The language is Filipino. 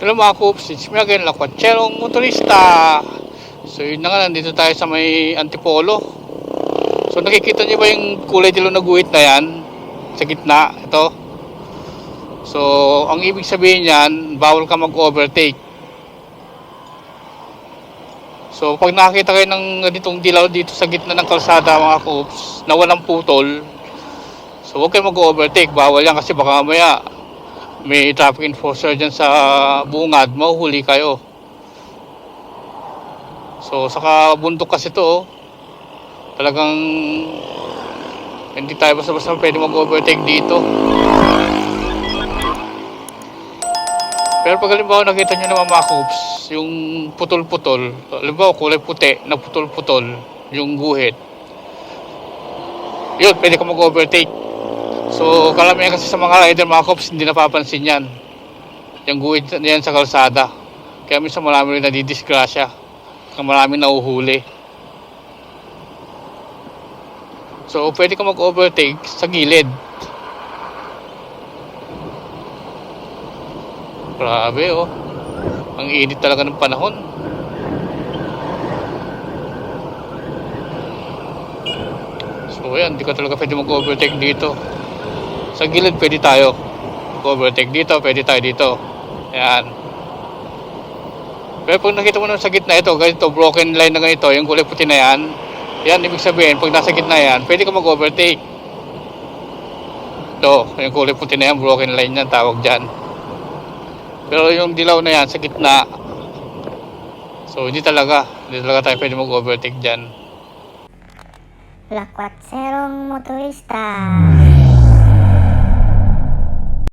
Hello mga Coops, it's me again, Lakwatcherong Motorista. So yun na nga, nandito tayo sa may Antipolo. So nakikita niyo ba yung kulay dilaw na guhit na yan? Sa gitna, ito. So, ang ibig sabihin niyan, bawal ka mag-overtake. So, pag nakakita kayo ng ganitong dilaw dito sa gitna ng kalsada mga Coops, na walang putol, so huwag kayo mag-overtake. Bawal yan kasi baka mamaya may traffic enforcer dyan sa bungad, mahuhuli kayo. So, saka bundok kasi to, oh. talagang hindi tayo basta-basta pwede mag-overtake dito. Pero pag halimbawa nakita nyo naman mga coops, yung putol-putol, halimbawa kulay puti, na putol-putol, yung guhit, yun, pwede ka mag-overtake. So, karamihan kasi sa mga rider, mga cops, hindi napapansin yan. Yung guhit na yan sa kalsada. Kaya minsan marami rin nadidisgrasya. Kaya marami nauhuli. So, pwede ka mag-overtake sa gilid. Grabe, oh. Ang init talaga ng panahon. So, yan, hindi ka talaga pwede mag-overtake dito. Sa gilid pwede tayo. Mag-overtake dito, pwede tayo dito. Yan. Pero pag nakita mo naman sa gitna ito, ganito, broken line na ganito, yung kulay puti na yan, yan, ibig sabihin, pag nasa gitna yan, pwede ka mag-overtake. Ito, yung kulay puti na yan, broken line yan, tawag dyan. Pero yung dilaw na yan, sa gitna, so hindi talaga, hindi talaga tayo pwede mag-overtake dyan. Lakwatserong motorista.